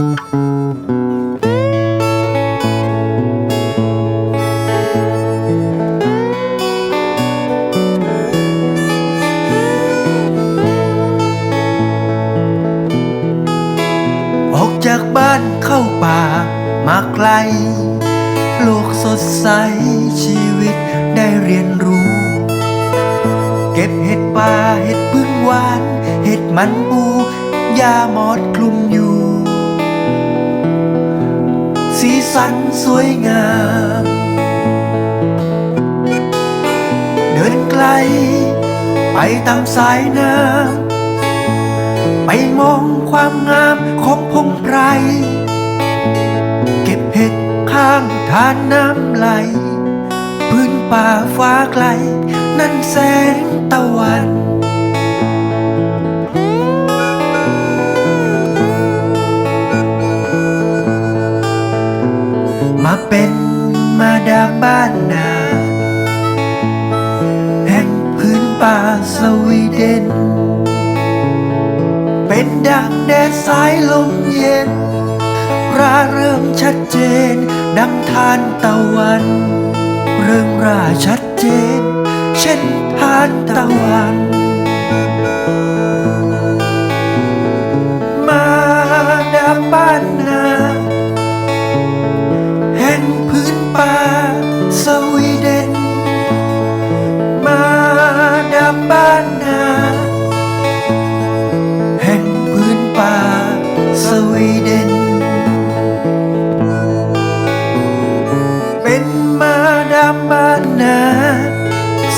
อ ข้างทานน้ำไหล พื้นป่าฟ้าไกล นั่นแสงตะวันมาเป็นมาดามบ้านนาแห่งพื้นป่าสวีเดน เป็นดังแดดสายลมเย็นราเริ่มชัดเจน ดังทานตะวัน เริ่มราชัดเจน เช่นทานตะวัน มาดาบ้านนา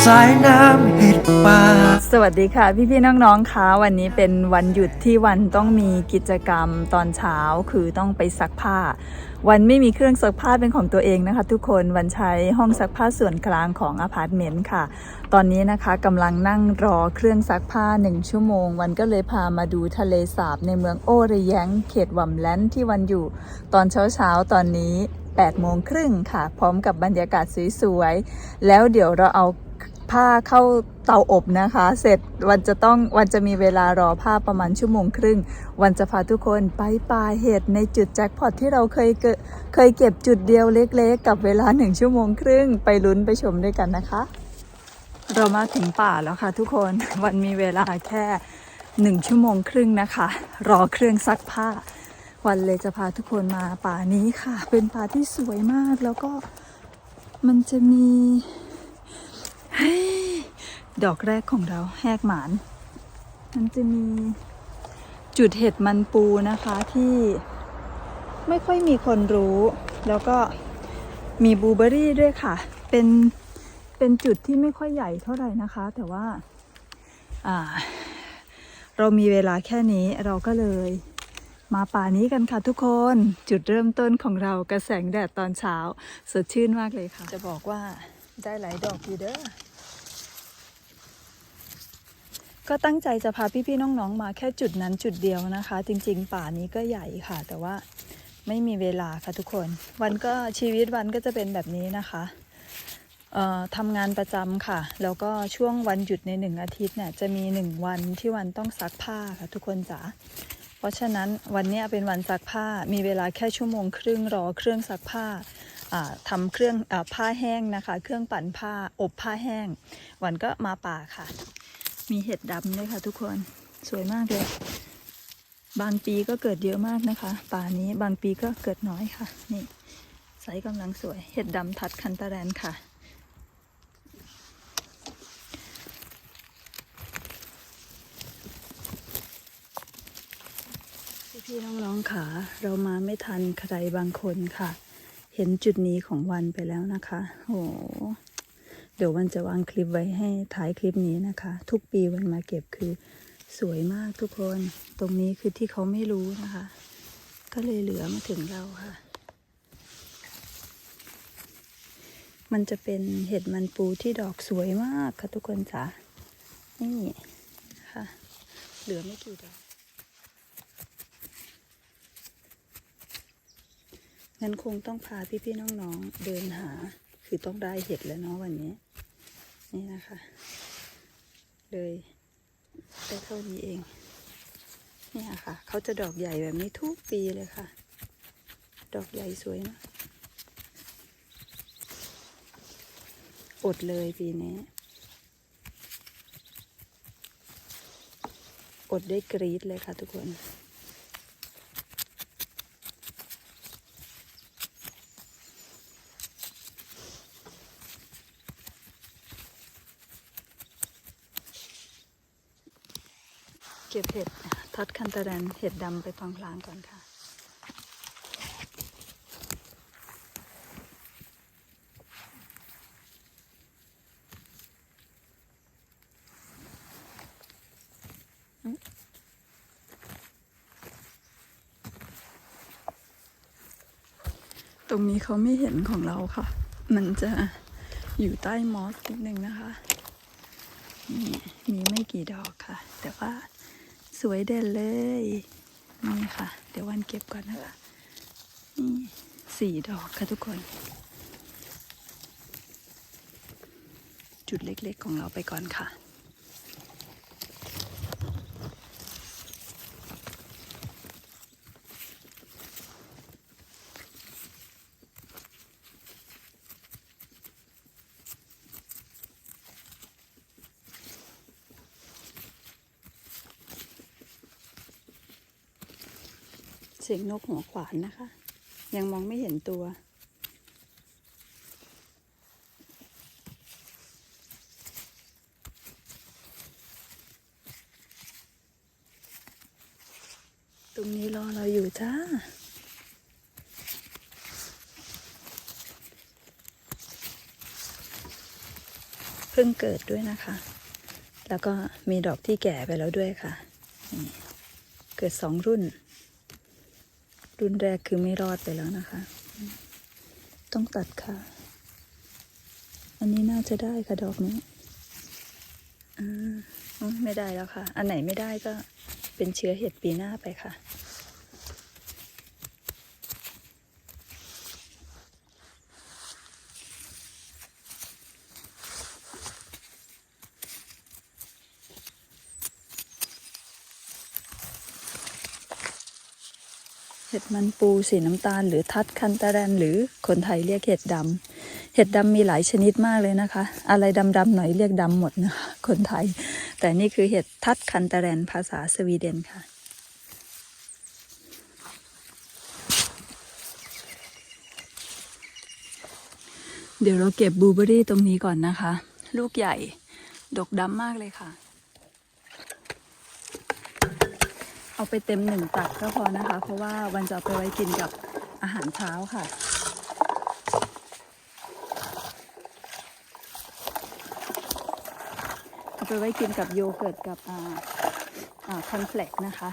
สายน้ำเห็ดป่าสวัสดีค่ะ พี่พี่น้องๆคะวันนี้เป็นวันหยุดที่วันต้องมีกิจกรรมตอนเช้าคือต้องไปซักผ้า วันไม่มีเครื่องซักผ้าเป็นของตัวเองนะคะ ทุกคนวันใช้ห้องซักผ้าส่วนกลางของอพาร์ตเมนต์ค่ะ ตอนนี้นะคะกำลังนั่งรอเครื่องซักผ้าหนึ่งชั่วโมง วันก็เลยพามาดูทะเลสาบในเมืองโอเรแยงเขตวัมแลนด์ที่วันอยู่ตอนเช้าๆตอนนี้8โมงครึ่งค่ะ พร้อมกับบรรยากาศสวยๆ แล้วเดี๋ยวเราเอา ผ้าเข้าเตาอบนะคะ เสร็จวันจะต้องวันจะมีเวลารอผ้าประมาณชั่วโมงครึ่ง วันจะพาทุกคนไปป่าเห็ดในจุดแจ็คพอตที่เราเคยเกเคยเก็บจุดเดียวเล็กๆ กับเวลาหนึ่งชั่วโมงครึ่ง ไปลุ้นไปชมด้วยกันนะคะ เรามาถึงป่าแล้วค่ะทุกคนวันมีเวลาแค่หนึ่งชั่วโมงครึ่งนะคะ รอเครื่องซักผ้า วันเลยจะพาทุกคนมาป่านี้ค่ะ เป็นป่าที่สวยมากแล้วก็มันจะมี ดอกแรกของเราแหกหมาน มันจะมีจุดเห็ดมันปูนะคะที่ไม่ค่อยมีคนรู้ แล้วก็มีบูเบอรี่ด้วยค่ะ เป็นเป็นจุดที่ไม่ค่อยใหญ่เท่าไหร่นะคะ แต่ว่าอ่า เรามีเวลาแค่นี้เราก็เลยมาป่านี้กันค่ะทุกคนจุดเริ่มต้นของเรากระแสงแดดตอนเช้า สดชื่นมากเลยค่ะ จะบอกว่าได้หลายดอกอยู่เด้อ ก็ตั้งใจจะพาพี่ๆน้องๆมาแค่จุดนั้นจุดเดียวนะคะ จริงๆ ป่านี้ก็ใหญ่ค่ะ แต่ว่าไม่มีเวลาค่ะทุกคน วันก็ชีวิตวันก็จะเป็นแบบนี้นะคะเอ่อทำงานประจำค่ะ แล้วก็ช่วงวันหยุดในหนึ่งอาทิตย์เนี่ยจะมีหนึ่งวันที่วันต้องซักผ้าค่ะทุกคนจ๋าเพราะฉะนั้นวันนี้เป็นวันซักผ้ามีเวลาแค่ชั่วโมงครึ่งรอเครื่องซักผ้าอ่าทำเครื่องอผ้าแห้งนะคะ เครื่องปั่นผ้าอบผ้าแห้ง วันก็มาป่าค่ะ มีเห็ดดำด้วยค่ะทุกคนสวยมากเลย บางปีก็เกิดเยอะมากนะคะ ป่านี้บางปีก็เกิดน้อยค่ะ นี่ไซส์กำลังสวย เห็ดดำทัดคันตะแรนค่ะ พี่ๆน้องๆค่ะเรามาไม่ทันใครบางคนค่ะ เห็นจุดนี้ของวันไปแล้วนะคะ โอ้ เดี๋ยววันจะวางคลิปไว้ให้ท้ายคลิปนี้นะคะ ทุกปีวันมาเก็บคือสวยมากทุกคน ตรงนี้คือที่เขาไม่รู้นะคะ ก็เลยเหลือมาถึงเราค่ะ มันจะเป็นเห็ดมันปูที่ดอกสวยมากค่ะทุกคนจ๋านี่ค่ะ เหลือไม่กี่ดอกงั้นคงต้องพาพี่ๆน้องๆเดินหา คือต้องได้เห็ดแล้วเนาะวันนี้ นี่นะคะ เลยได้เท่านี้เอง เนี่ยค่ะ เขาจะดอกใหญ่แบบนี้ทุกปีเลยค่ะ ดอกใหญ่สวยนะอดเลยปีนี้ อดได้กรี๊ดเลยค่ะทุกคน ก็บเห็ดทัดคันตะแดนเห็ดดำไปพลางๆก่อนค่ะ ตรงนี้เขาไม่เห็นของเราค่ะ มันจะอยู่ใต้มอสนิดนึงนะคะนี่มีไม่กี่ดอกค่ะ แต่ว่า วยเด่นเลย นี่ค่ะ เดี๋ยววันเก็บก่อนนะคะ นี่สี่ดอกค่ะทุกคน จุดเล็กๆของเราไปก่อนค่ะ สียงนกหัวขวานนะคะ ยังมองไม่เห็นตัว ตรงนี้รอเราอยู่จ้าเพิ่งเกิดด้วยนะคะ แล้วก็มีดอกที่แก่ไปแล้วด้วยค่ะ เกิดสองรุ่น รุ่นแรกคือไม่รอดไปแล้วนะคะ ต้องตัดค่ะ อันนี้น่าจะได้ค่ะดอกนี้อ่าอืมไม่ได้แล้วค่ะ อันไหนไม่ได้ก็เป็นเชื้อเห็ดปีหน้าไปค่ะ เห็ดมันปูสีน้ำตาล หรือทัดคันตะแรนหรือคนไทยเรียกเห็ดดำเห็ดดำมีหลายชนิดมากเลยนะคะ อะไรดำๆหน่อยเรียกดำหมดนะคะคนไทย แต่นี่คือเห็ดทัดคันตะแรนภาษาสวีเดนค่ะ เดี๋ยวเราเก็บบลูเบอรี่ตรงนี้ก่อนนะคะ ลูกใหญ่ ดกดำมากเลยค่ะ เอาไปเต็มหนึ่งตักก็พอนะคะ เพราะว่าวันจะเอาไปไว้กินกับอาหารเช้าค่ะ เอาไปไว้กินกับโยเกิร์ตกับอ่าอ่าคอนเฟลกนะคะ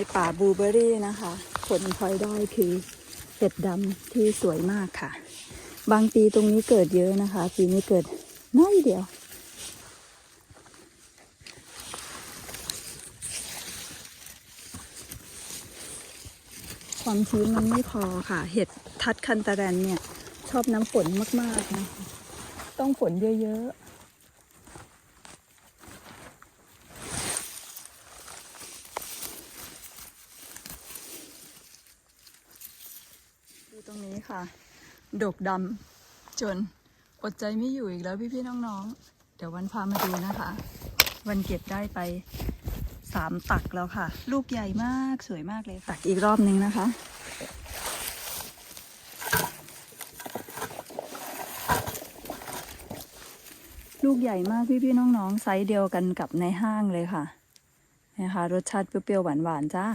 ในป่าบูเบอรี่นะคะ ผลพลอยได้คือเห็ดดำที่สวยมากค่ะ บางปีตรงนี้เกิดเยอะนะคะ ปีนี้เกิดน้อยเดียว ความชื้นมันไม่พอค่ะ เห็ดทัดคันตะแรนเนี่ย ชอบน้ำฝนมากๆนะ ต้องฝนเยอะๆ ดูตรงนี้ค่ะ ดกดำจนอดใจไม่อยู่อีกแล้วพี่ๆน้องๆ เดี๋ยววันพามาดูนะคะ วันเก็บได้ไปสามตักแล้วค่ะ ลูกใหญ่มากสวยมากเลยตักอีกรอบนึงนะคะ ลูกใหญ่มากพี่ๆน้องๆไซส์เดียวกันกับในห้างเลยค่ะนะคะรสชาติเปรี้ยวๆหวานๆจ้า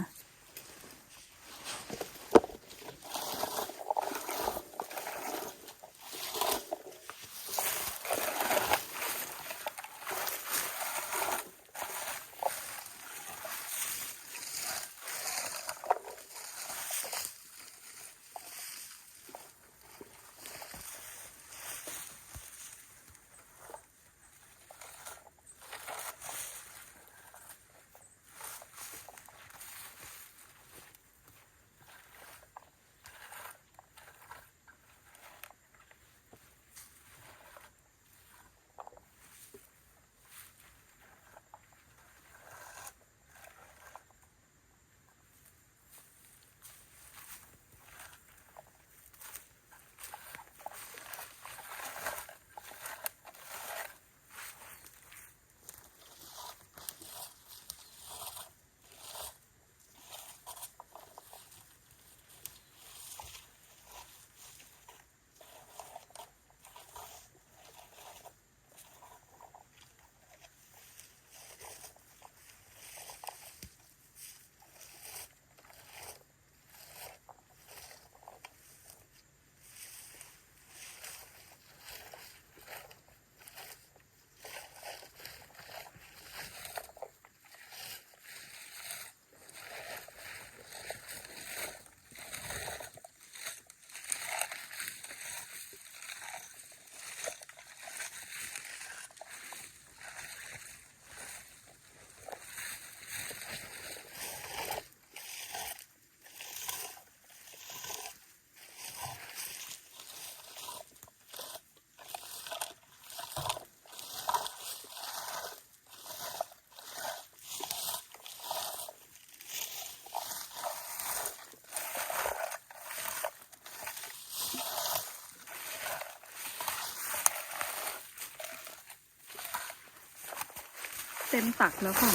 เต็มตักแล้วค่ะ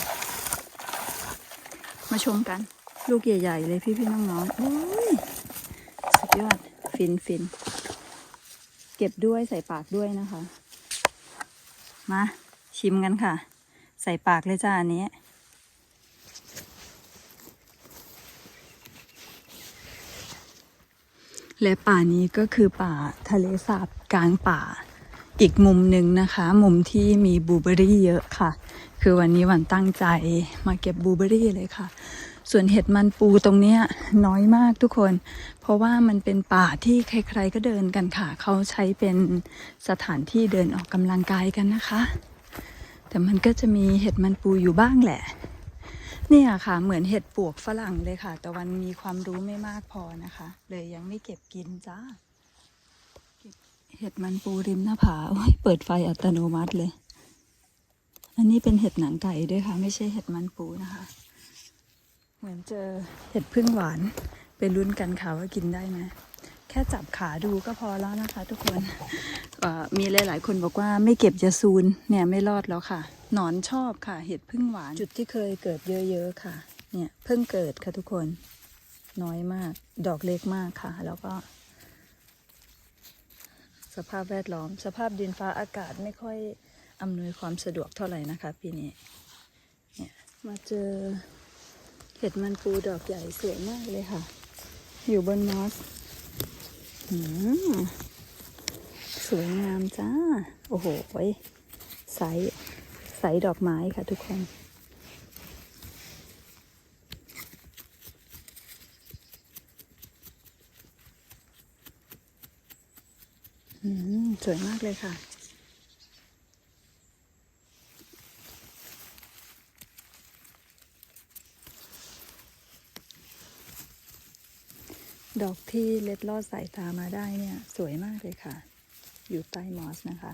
มาชมกัน ลูกใหญ่ ๆ เลยพี่ๆน้องๆโอ้ยสุดยอด ฟินฟินเก็บด้วยใส่ปากด้วยนะคะ มาชิมกันค่ะ ใส่ปากเลยจ้าอันนี้และป่านี้ก็คือป่าทะเลสาบกลางป่า อีกมุมหนึ่งนะคะ มุมที่มีบูเบอรี่เยอะค่ะ คือวันนี้วันตั้งใจมาเก็บบูเบอรี่เลยค่ะ ส่วนเห็ดมันปูตรงเนี้ยน้อยมากทุกคน เพราะว่ามันเป็นป่าที่ใครๆก็เดินกันค่ะ เขาใช้เป็นสถานที่เดินออกกำลังกายกันนะคะ แต่มันก็จะมีเห็ดมันปูอยู่บ้างแหละ เนี่ยค่ะ เหมือนเห็ดปวกฝรั่งเลยค่ะ แต่วันมีความรู้ไม่มากพอนะคะ เลยยังไม่เก็บกินจ้าเห็ดมันปูริมหน้าผาโอ้ยเปิดไฟอัตโนมัติเลย อันนี้เป็นเห็ดหนังไก่ด้วยค่ะ ไม่ใช่เห็ดมันปูนะคะ เหมือนเจอเห็ดพึ่งหวานไปลุ้นกันค่ะว่ากินได้ไหมแค่จับขาดูก็พอแล้วนะคะ ทุกคนมีหลาย ๆ คนบอกว่าไม่เก็บจะซูนเนี่ยไม่รอดแล้วค่ะ หนอนชอบค่ะ เห็ดพึ่งหวาน จุดที่เคยเกิดเยอะ ๆ ค่ะ เนี่ยเพิ่งเกิดค่ะทุกคน น้อยมาก ดอกเล็กมากค่ะ แล้วก็ สภาพแวดล้อม สภาพดินฟ้าอากาศไม่ค่อย อำนวยความสะดวกเท่าไหร่นะคะปีนี้เนี่ยมาเจอเห็ดมันปูดอกใหญ่สวยมากเลยค่ะ อยู่บนมอสสวยงามจ้า โอ้โหใสใสดอกไม้ค่ะทุกคนสวยมากเลยค่ะ ดอกที่เล็ดลอดสายตามาได้เนี่ย สวยมากเลยค่ะ อยู่ใต้มอสนะคะ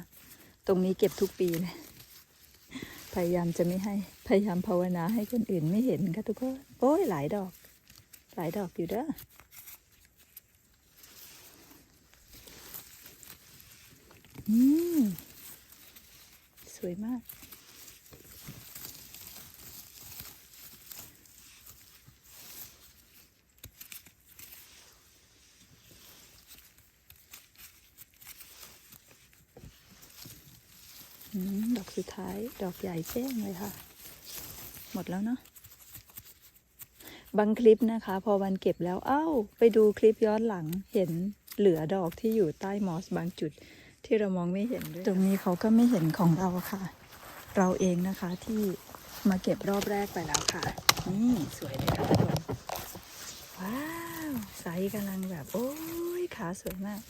ตรงนี้เก็บทุกปีเลยพยายามจะไม่ให้ พยายามภาวนาให้คนอื่นไม่เห็นค่ะทุกคน โอ้ยหลายดอก หลายดอกอยู่เด้อม สวยมาก อืม ดอกสุ ดท้ายดอกใหญ่แจ้งเลยค่ะ หมดแล้วเนาะบางคลิปนะคะ พอวันเก็บแล้วเอ้า ไปดูคลิปย้อนหลังเห็นเหลือดอกที่อยู่ใต้มอสบางจุดที่เรามองไม่เห็นด้วยตรงนี้เขาก็ไม่เห็นของเราค่ะ เราเองนะคะที่มาเก็บรอบแรกไปแล้วค่ะ นี่สวยเลยค่ะทุกคนว้าวไซส์กำลังแบบ โอ้ยขาสวยมาก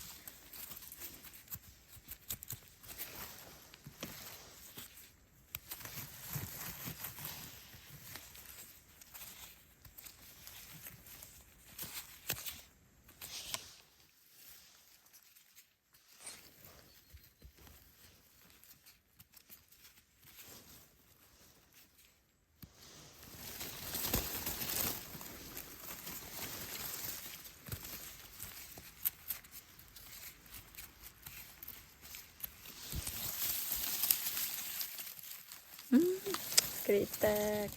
ก รีบแตก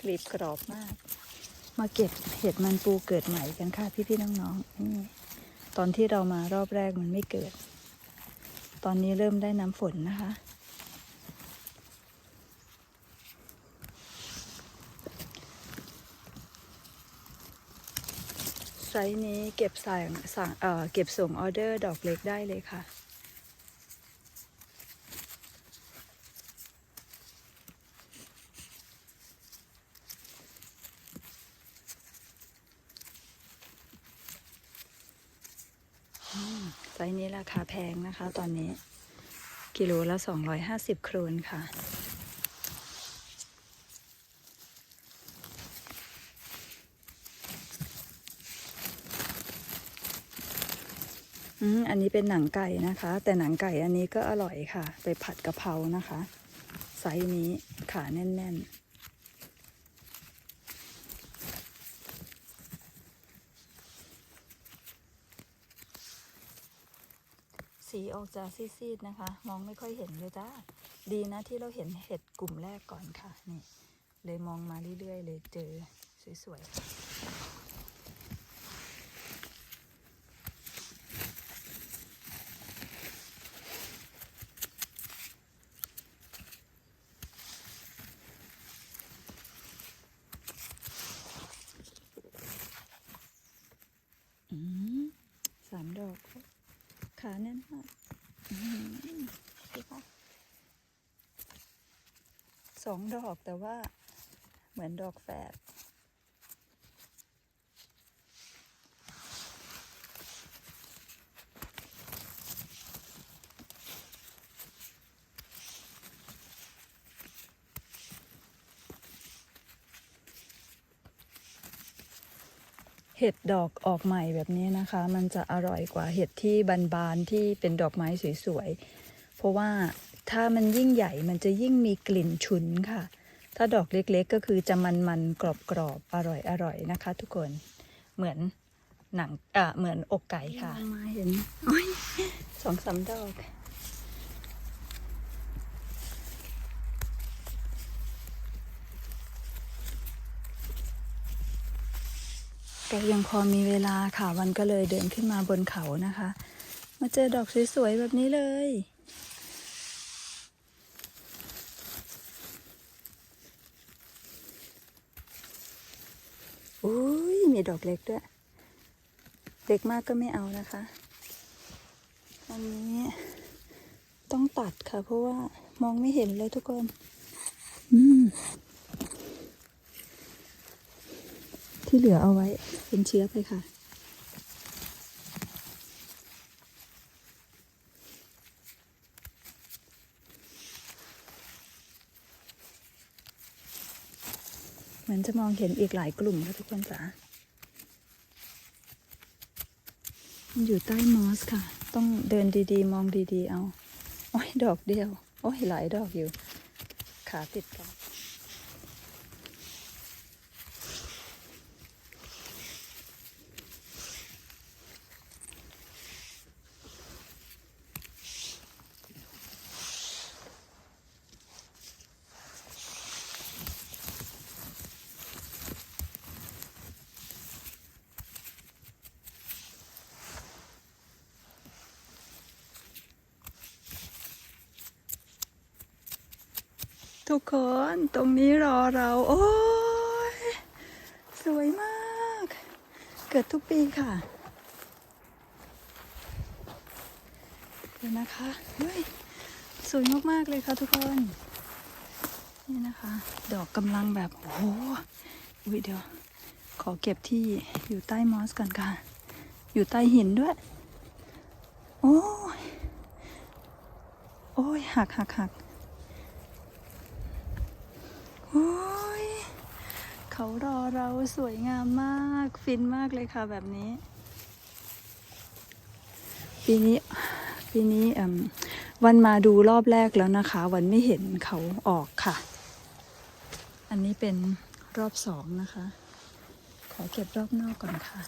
กรีบกรอบมาก มาเก็บเห็ดมันปูเกิดใหม่กันค่ะพี่ๆน้องๆนี่ตอนที่เรามารอบแรกมันไม่เกิด ตอนนี้เริ่มได้น้ำฝนนะคะ ไซส์นี้เก็บสั่งสั่งเอ่อเก็บส่งออเดอร์ดอกเล็กได้เลยค่ะ ไซส์นี้ราคาแพงนะคะ ตอนนี้ กิโลละ 250 โครนค่ะ อืม อันนี้เป็นหนังไก่นะคะ แต่หนังไก่อันนี้ก็อร่อยค่ะ ไปผัดกะเพรานะคะ ไซส์นี้ขาแน่น ๆ สีออกจะซีดๆนะคะ มองไม่ค่อยเห็นเลยจ้าดีนะที่เราเห็นเห็ดกลุ่มแรกก่อนค่ะนี่เลยมองมาเรื่อยๆ เลยเจอสวยๆสามดอกค่ะ ขาแน่นมากดูค่ะสองดอกแต่ว่าเหมือนดอกแฝด เห็ดดอกออกใหม่แบบนี้นะคะ มันจะอร่อยกว่าเห็ดที่บานๆที่เป็นดอกไม้สวยๆ เพราะว่าถ้ามันยิ่งใหญ่มันจะยิ่งมีกลิ่นฉุนค่ะ ถ้าดอกเล็กๆก็คือจะมันๆกรอบๆอร่อยๆนะคะ ทุกคนเหมือนหนังอะเหมือนอกไก่ค่ะมาเห็นสองสามดอก ก็ยังพอมีเวลาค่ะวันก็เลยเดินขึ้นมาบนเขานะคะ มาเจอดอกสวยๆแบบนี้เลย อุ้ยมีดอกเล็กด้วย เล็กมากก็ไม่เอานะคะอันนี้ต้องตัดค่ะ เพราะว่ามองไม่เห็นเลยทุกคน อืม ที่เหลือเอาไว้เป็นเชื้อไปค่ะ เหมือนจะมองเห็นอีกหลายกลุ่มค่ะทุกคนจ๋ามันอยู่ใต้มอสค่ะ ต้องเดินดีๆ มองดีๆ เอา โอ้ยดอกเดียว โอ้ยหลายดอกอยู่ ขาติดกัน เรา โอ้ย สวยมาก เกิดทุกปีค่ะดี๋ยวนะคะเฮ้ยสวยมากๆเลยค่ะทุกคน นี่นะคะ ดอกกำลังแบบ โอ้โหอุ้ยเดี๋ยว ขอเก็บที่อยู่ใต้มอสก่อนค่ะ อยู่ใต้หินด้วย โอ้ย โอ้ยหักหักหัก เขารอเราสวยงามมาก ฟินมากเลยค่ะแบบนี้ ปีนี้ปีนี้วันมาดูรอบแรกแล้วนะคะ วันไม่เห็นเขาออกค่ะ อันนี้เป็นรอบสองนะคะ ขอเก็บรอบนอกก่อนค่ะ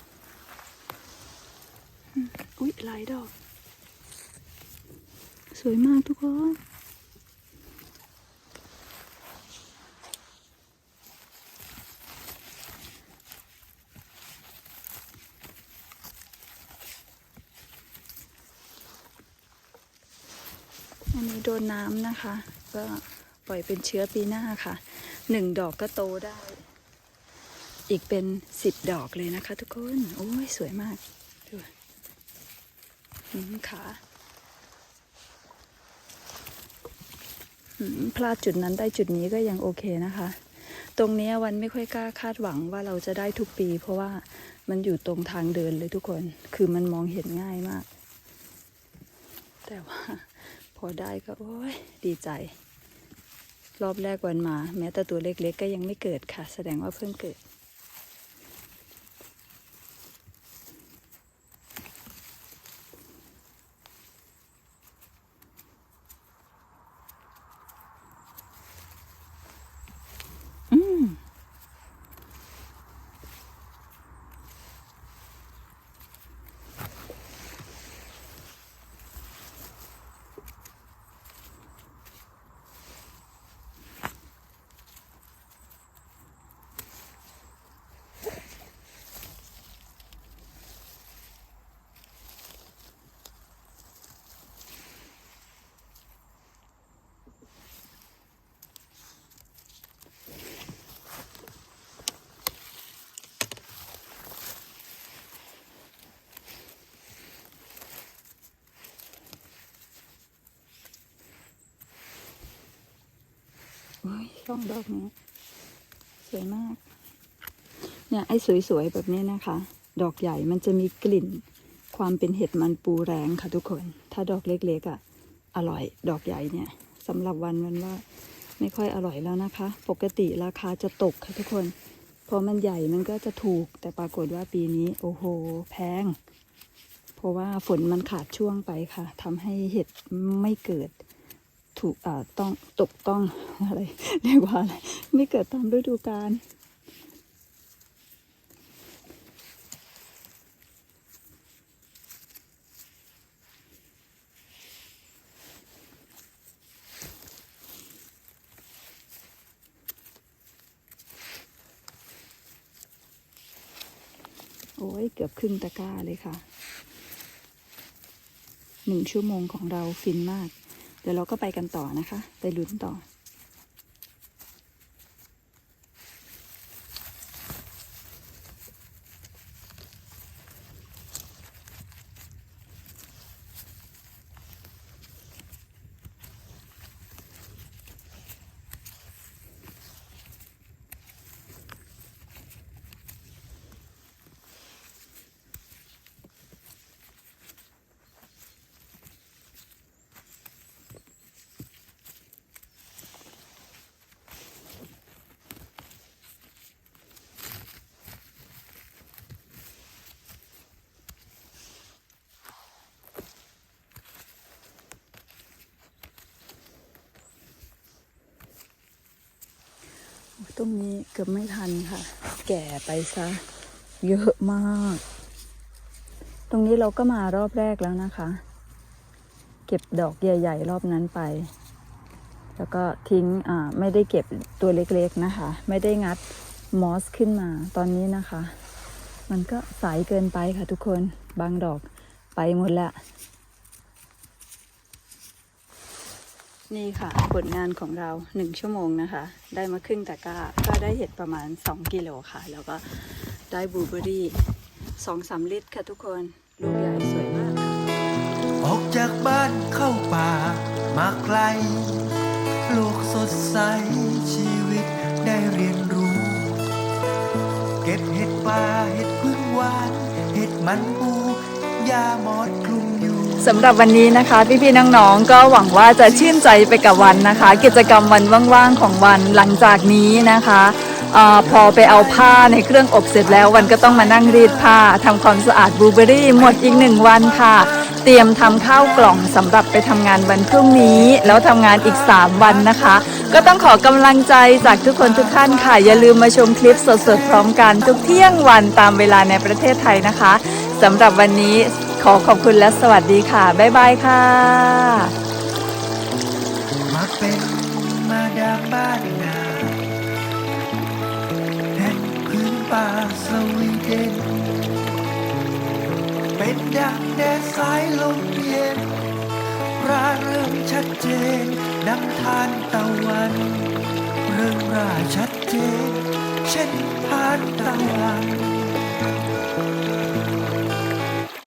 อุ๊ยหลายดอก สวยมากทุกคน นนี้โดนน้ำนะคะ ก็ปล่อยเป็นเชื้อปีหน้าค่ะหนึ่งดอกก็โตได้ อีกเป็นสิบดอกเลยนะคะทุกคน โอ้ยสวยมากดูหืมขาพลาดจุดนั้นได้จุดนี้ก็ยังโอเคนะคะ ตรงนี้วันไม่ค่อยกล้าคาดหวังว่าเราจะได้ทุกปี เพราะว่ามันอยู่ตรงทางเดินเลยทุกคน คือมันมองเห็นง่ายมาก แต่ว่า อได้ก็โอ้ยดีใจ รอบแรกวันมา แม้แต่ตัวเล็กๆก็ยังไม่เกิดค่ะ แสดงว่าเพิ่งเกิด อืม โอ้ยช่องดอกนี้สวยมาก เนี่ยไอ้สวยๆแบบนี้นะคะ ดอกใหญ่มันจะมีกลิ่น ความเป็นเห็ดมันปูแรงค่ะทุกคน ถ้าดอกเล็กๆอะ่ะ อร่อย ดอกใหญ่เนี่ยสำหรับวันมันว่าไม่ค่อยอร่อยแล้วนะคะ ปกติราคาจะตกค่ะทุกคนพอมันใหญ่มันก็จะถูก แต่ปรากฏว่าปีนี้ โอ้โห แพง เพราะว่าฝนมันขาดช่วงไปค่ะทำให้เห็ดไม่เกิด ถูกอ่าต้องตกต้องอะไรเรียกว่าอะไรไม่เกิดตามฤดูกาลโอ้ยเกือบครึ่งตะกร้าเลยค่ะ หนึ่งชั่วโมงของเราฟินมาก เดี๋ยวเราก็ไปกันต่อนะคะ ไปลุ้นต่อ ตรงนี้เกือบไม่ทันค่ะ แก่ไปซะ เยอะมาก ตรงนี้เราก็มารอบแรกแล้วนะคะ เก็บดอกใหญ่ ๆ รอบนั้นไป แล้วก็ทิ้งอ่าไม่ได้เก็บตัวเล็กๆนะคะ ไม่ได้งัดมอสขึ้นมาตอนนี้นะคะ มันก็สายเกินไปค่ะทุกคนบางดอกไปหมดแล้ว นี่ค่ะผลงานของเราหนึ่งชั่วโมงนะคะ ได้มาครึ่งตะกร้า ก็ได้เห็ดประมาณ 2 กิโลค่ะ แล้วก็ได้บลูเบอรี่สองสามลิตรค่ะทุกคน ลูกใหญ่สวยมากค่ะ ออกจากบ้านเข้าป่ามาไกล โลกสดใสชีวิตได้เรียนรู้ เก็บเห็ดป่าเห็ดพึ่งหวาน เห็ดมันปูยาหมอดคลุมอยู่ สำหรับวันนี้นะคะ พี่ๆน้องๆก็หวังว่าจะชื่นใจไปกับวันนะคะ กิจกรรมวันว่างๆของวันหลังจากนี้นะคะอพอไปเอาผ้าในเครื่องอบเสร็จแล้ววันก็ต้องมานั่งรีดผ้าทำความสะอาดบลูเบอรี่หมดอีกหนึ่งวันค่ะ เตรียมทำข้าวกล่องสำหรับไปทำงานวันพรุ่งนี้ แล้วทำงานอีก 3 วันนะคะ ก็ต้องขอกำลังใจจากทุกคนทุกท่านค่ะ อย่าลืมมาชมคลิปสดๆพร้อมกันทุกเที่ยงวันตามเวลาในประเทศไทยนะคะสำหรับวันนี้ ขอขอบคุณและสวัสดีค่ะ บ๊ายบายค่ะ มาเป็นมาดามบ้านนาแห่งพื้นป่าสวีเดน เป็นดังแดดสายลมเย็นร่าเริงชัดเจนดังทานตะวัน เรื่องราชัดเจนเช่นทานตะวัน